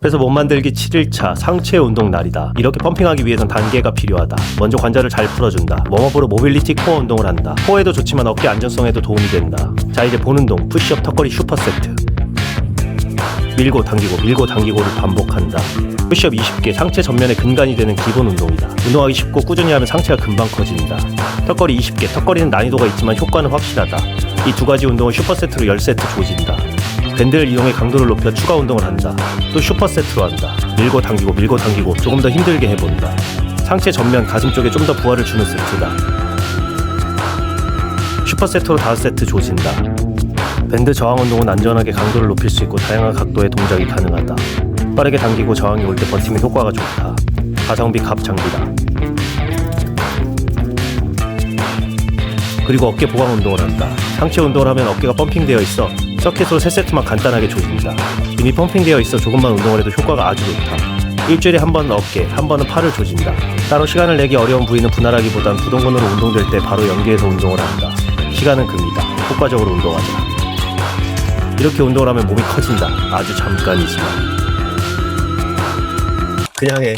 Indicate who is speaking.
Speaker 1: 그래서 몸 만들기 7일차 상체 운동 날이다. 이렇게 펌핑하기 위해선 단계가 필요하다. 먼저 관절을 잘 풀어준다. 웜업으로 모빌리티 코어 운동을 한다. 코어에도 좋지만 어깨 안전성에도 도움이 된다. 자 이제 본 운동 푸시업 턱걸이 슈퍼 세트. 밀고 당기고 밀고 당기고를 반복한다. 푸시업 20개 상체 전면에 근간이 되는 기본 운동이다. 운동하기 쉽고 꾸준히 하면 상체가 금방 커진다. 턱걸이 20개 턱걸이는 난이도가 있지만 효과는 확실하다. 이 두 가지 운동을 슈퍼 세트로 10세트 조진다. 밴드를 이용해 강도를 높여 추가 운동을 한다. 또 슈퍼 세트로 한다. 밀고 당기고 밀고 당기고 조금 더 힘들게 해본다. 상체 전면 가슴 쪽에 좀 더 부하를 주는 세트다. 슈퍼 세트로 5세트 조진다. 밴드 저항 운동은 안전하게 강도를 높일 수 있고 다양한 각도의 동작이 가능하다. 빠르게 당기고 저항이 올 때 버티면 효과가 좋다. 가성비 갑 장비다. 그리고 어깨 보강 운동을 한다. 상체 운동을 하면 어깨가 펌핑되어 있어 서킷으로 3세트만 간단하게 조진다. 이미 펌핑되어 있어 조금만 운동을 해도 효과가 아주 좋다. 일주일에 한 번은 어깨, 한 번은 팔을 조진다. 따로 시간을 내기 어려운 부위는 분할하기보단 부동근으로 운동될 때 바로 연계해서 운동을 한다. 시간은 금이다. 효과적으로 운동하자. 이렇게 운동을 하면 몸이 커진다. 아주 잠깐이지만. 그냥 해.